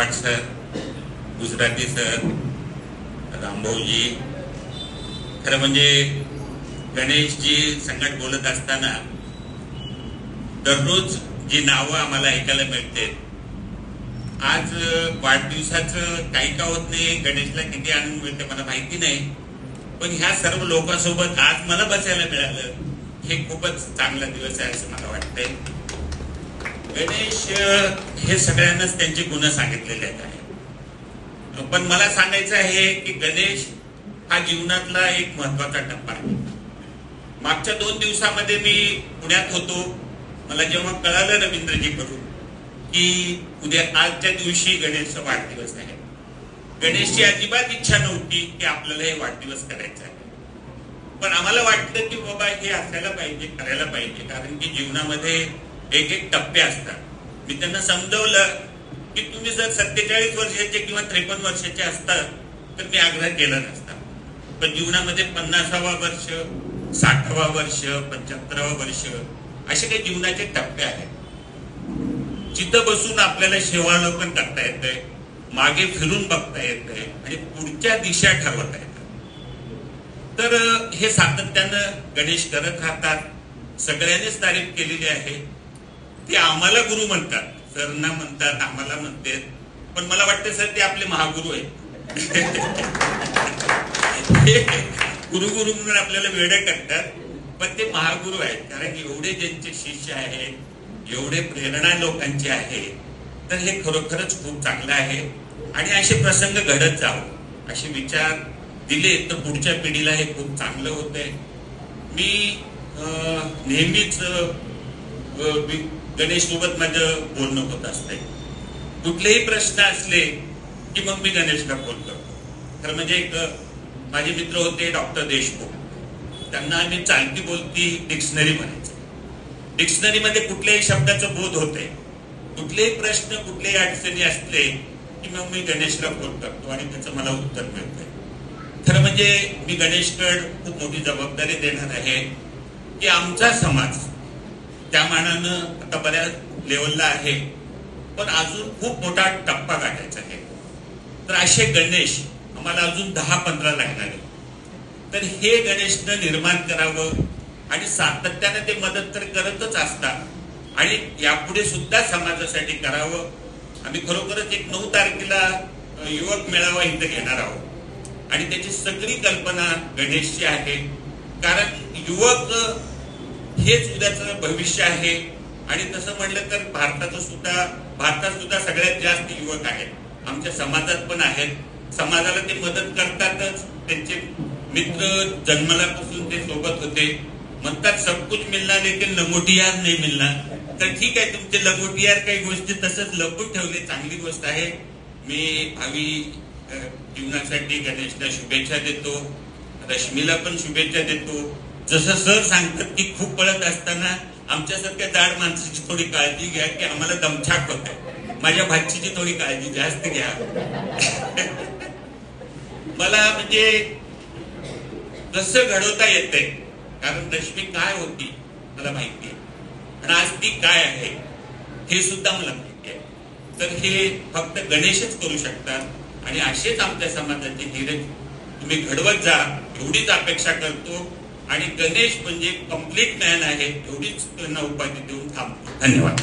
Pawar sir Gujarati sir Rambhauji. खरं म्हणजे गणेशजी संकट बोलत असताना दररोज जी नावं आम्हाला ऐकायला मिळते आज वाढदिवसाचं काही का होत नाही गणेशला किती आनंद मिळते मला माहिती नाही पण ह्या सर्व लोकांसोबत आज मला बसायला मिळालं हे खूपच चांगला दिवस आहे असं मला वाटतंय. गणेश हे सगळ्यांनाच त्यांची गुण सांगितलेले आहेत. पण मला सांगायचं आहे की गणेश हा जीवनातला एक महत्त्वाचा टप्पा आहे. मागच्या दोन दिवसामध्ये मी पुण्यात होतो. मला जेव्हा कळालं रवींद्रजी करून की उद्या आजच्या दिवशी गणेशचा वाढदिवस आहे. गणेशची अजिबात इच्छा नव्हती की आपल्याला हे वाढदिवस करायचा आहे. पण आम्हाला वाटलं की बाबा हे असायला पाहिजे करायला पाहिजे. कारण की जीवनामध्ये एक एक टप्पे असतात. मी त्यांना समजवलं की तुम्ही जर सत्तेचाळीस वर्षाचे किंवा त्रेपन्न वर्षाचे असतात तर मी आग्रह केला नसता. पण जीवनामध्ये पन्नासावा वर्ष साठावा वर्ष पंच्याहत्तरावा वर्ष असे काही जीवनाचे टप्पे आहेत. जिथं बसून आपल्याला शेवाळं करता येतंय मागे फिरून बघता येतंय आणि पुढच्या दिशा ठरवता येतात. तर हे सातत्यानं गणेश करत राहतात. सगळ्यांनीच तारीफ केलेली आहे. ते आम्हाला गुरु म्हणतात. सरना म्हणतात आम्हाला म्हणतात पण मला वाटतं सर ते आपले महागुरु आहेत. गुरु गुरु म्हणून आपल्याला वेळ करतात. पण ते महागुरु आहेत. कारण एवढे ज्यांचे शिष्य आहेत एवढे प्रेरणा लोकांचे आहे तर हे खरोखरच खूप चांगलं आहे. आणि असे प्रसंग घडत जावं. असे विचार दिले तर पुढच्या पिढीला हे खूप चांगलं होतंय. मी नेहमीच गणेश सोबत माझं बोलणं होत असतंय. कुठलेही प्रश्न असले की मग मी गणेशला फोन करतो. तर म्हणजे एक माझे मित्र होते डॉक्टर देशमुख. त्यांना आम्ही चालती बोलती डिक्शनरी म्हणायचं. डिक्शनरीमध्ये कुठल्याही शब्दाचं बोध होते कुठलेही प्रश्न कुठलेही अडचणी असले की मग मी गणेशला फोन करतो आणि त्याचं मला उत्तर मिळतंय. खरं म्हणजे मी गणेशकड खूप मोठी जबाबदारी देणार आहे की आमचा समाज त्या मानानं आता बऱ्याच लेवलला आहे. पण अजून खूप मोठा टप्पा गाठायचा आहे. तर असे गणेश आम्हाला अजून दहा पंधरा लागणार आहे तर हे गणेशनं निर्माण करावं आणि सातत्याने ते मदत तर करतच असतात. आणि यापुढे सुद्धा समाजासाठी करावं. आम्ही खरोखरच एक नऊ तारखेला युवक मेळावा इथं घेणार आहोत. आणि त्याची सगळी कल्पना गणेशची आहे. कारण युवक हेच उद्याचं भविष्य आहे. आणि तसं म्हणलं तर भारताचं सुद्धा भारतात सुद्धा सगळ्यात जास्त युवक आहेत. आमच्या समाजात पण आहेत. समाजाला ते मदत करतातच. त्यांचे मित्र जन्मलापासून ते सोबत होते. म्हणतात सबकुच मिळणार लेकिन लंगोटियार नाही मिळणार तर ठीक आहे तुमचे लंगोटियार काही गोष्टी तसंच लपून ठेवले. चांगली गोष्ट आहे. मी भावी जीवनासाठी गणेशला शुभेच्छा देतो. रश्मीला पण शुभेच्छा देतो. जसं सर सांगतात की खूप पळत असताना आमच्यासारख्या जाड माणसाची थोडी काळजी घ्या की आम्हाला दमछाक होते माझ्या भाचीची थोडी काळजी जास्त घ्या. मला म्हणजे कसं घडवता येते कारण रश्मी काय होती मला माहिती आहे. आणि आज ती काय आहे हे सुद्धा मला माहिती आहे. तर हे फक्त गणेशच करू शकतात आणि असेच आमच्या समाजाचे धीरज. तुम्ही घडवत जा एवढीच अपेक्षा करतो. आणि गणेश म्हणजे कंप्लीट मॅन आहे एवढीच त्यांना उपाधी देऊन थांबतो. धन्यवाद.